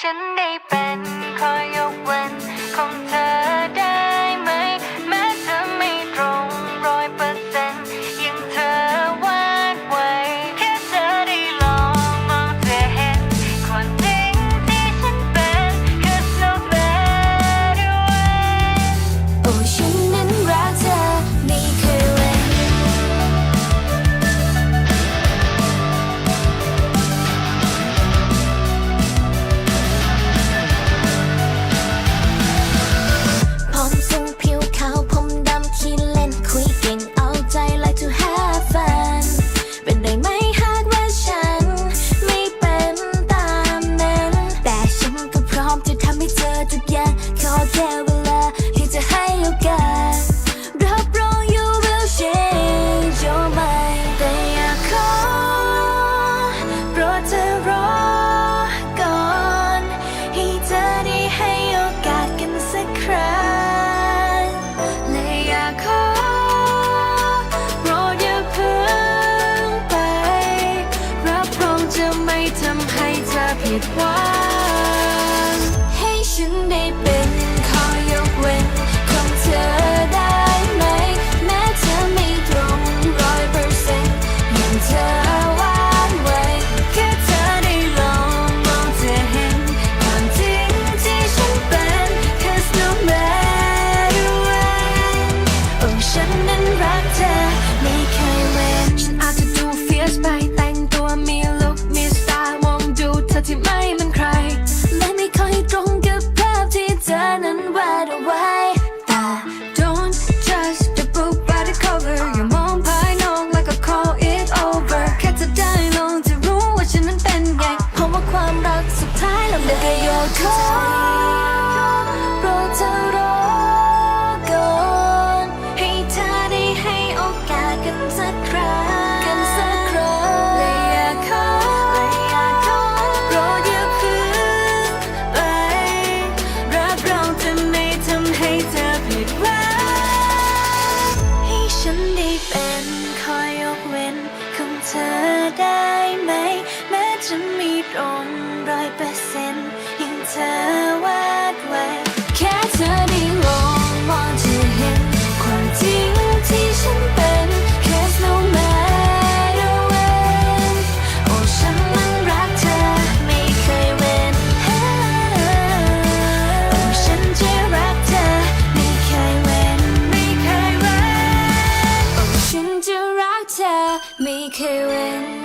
ฉันได้เป็นคอยกเว้นของเธอ ทุกอย่างขอแค่เวลาที่จะให้โอกาสรับรอง you will change your mind แต่อยากขอโปรดเธอรอก่อนให้เธอได้ให้โอกาสกันสักครั้งและอยากขอโปรดอย่าเพิ่งไป รับรองจะไม่ทำให้เธอผิดหวัง ว่าความรักสุดท้ายแล้วมันก็ยอขอโปรดเธอรอก่อนให้เธอได้ให้โอกาสกันสักครั้งกันสักครั้งและอยากขอและอยากขอโปรดอย่าเพึ่งไปรับรองจะไม่ทำให้เธอผิดหวังให้ฉันได้เป็นขอยยกเว้นของเธอได้ จะไม่ตรงร้อยเปอร์เซ็นต์ยังเธอวาดไว้แค่เธอได้ลองมองจะเห็นความจริงที่ฉันเป็น Cause no matter when โอ้ฉันนั้นรักเธอไม่เคยเว้นโอ้ฉันจะรักเธอไม่เคยเว้นไม่เคยเว้นโอ้ฉันจะรักเธอไม่เคยเว้น